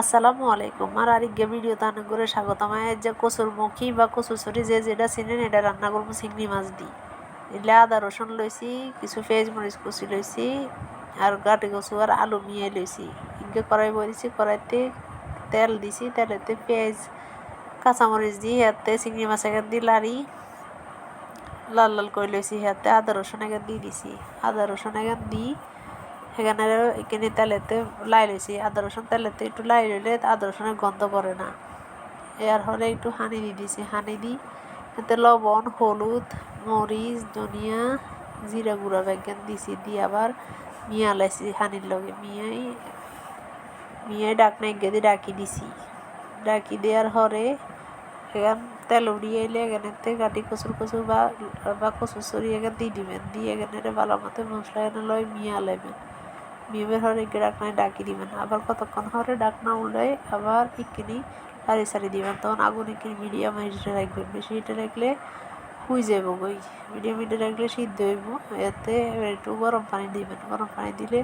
আসসালামু আলাইকুম। আর আরেকগে ভিডিও তান করে স্বাগতম। যে কচুর মুখি বা ছড়ি যে যেটা চিনেন, এটা রান্না করব চিংড়ি মাছ দি এলে আদা, রসুন লইছি, কিছু পেঁয়াজ মরিচ কুচি লইছি, আর গাটি কচু আর আলু মিয়ে লইছি। ইনকে কড়াই বইছি, কড়াইতে তেল দিছি, তেলেতে পেঁয়াজ, কাঁচামরিচ দি হাতে চিংড়ি মাছ এখান দি লাড়ি, লাল লাল করে লইছি হাতে আদা, রসুন এখান দিয়ে দিছি। আদা, রসুন এখান দিই সেখানে এখানে তেলেতে লাই লইছি। আদা রসুন তেলেতে একটু লাই লইলে আদা রসুনের গন্ধ করে না। এর হলে একটু হানি দিয়ে দিছি। হানি দিই এতে লবণ, হলুদ, মরিচ, ধনিয়া, জিরা গুঁড়া ব্যাগেন দিছি। দিয়ে আবার মিয়া লাইছি হানির লগে। মিয়াই মিয়াই ডাকনা এগে দিয়ে ডাকি দিছি। ডাকি দেওয়ার হরে এখান তেল উড়িয়ে এলে এখানে গাটি কচুর কচুর বা বা কচুর সরি এখানে দিয়ে দিবেন। দিয়ে এখানে ভালো মতো মশলা এখানে লয় মিয়া লাইবেন। মিমের হরে ডাকনায় ডাকি দিবেন আবার কতক্ষণ হরে ডাকনা উল্টাই আবার ইকিনি সারি সারি দিবেন। তখন আগুন ইকিনি মিডিয়াম হিটে রাখবেন। বেশি হিটে রাখলে হুই যাব গই মিডিয়াম হিটে রাখলে সিদ্ধ হইব। এতে একটু গরম পানি দিবেন। গরম পানি দিলে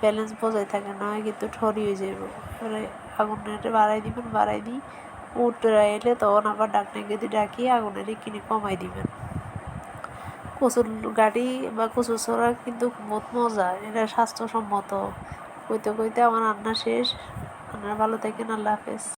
ব্যালেন্স বজায় থাকে নয় কিন্তু ঠরি হয়ে যাব এবারে আগুনের বাড়াই দিবেন, বাড়াই দিই উঠতে এলে তখন আবার ডাকনা গেদি ডাকি আগুনের কিনে কমাই দিবেন। কচুর গাড়ি বা কচুর ছড়া কিন্তু বহুত মজা। এটা স্বাস্থ্যসম্মত। কইতে কইতে আমার রান্না শেষ। আপনারা ভালো থাকেন, আল্লাহ হাফেজ।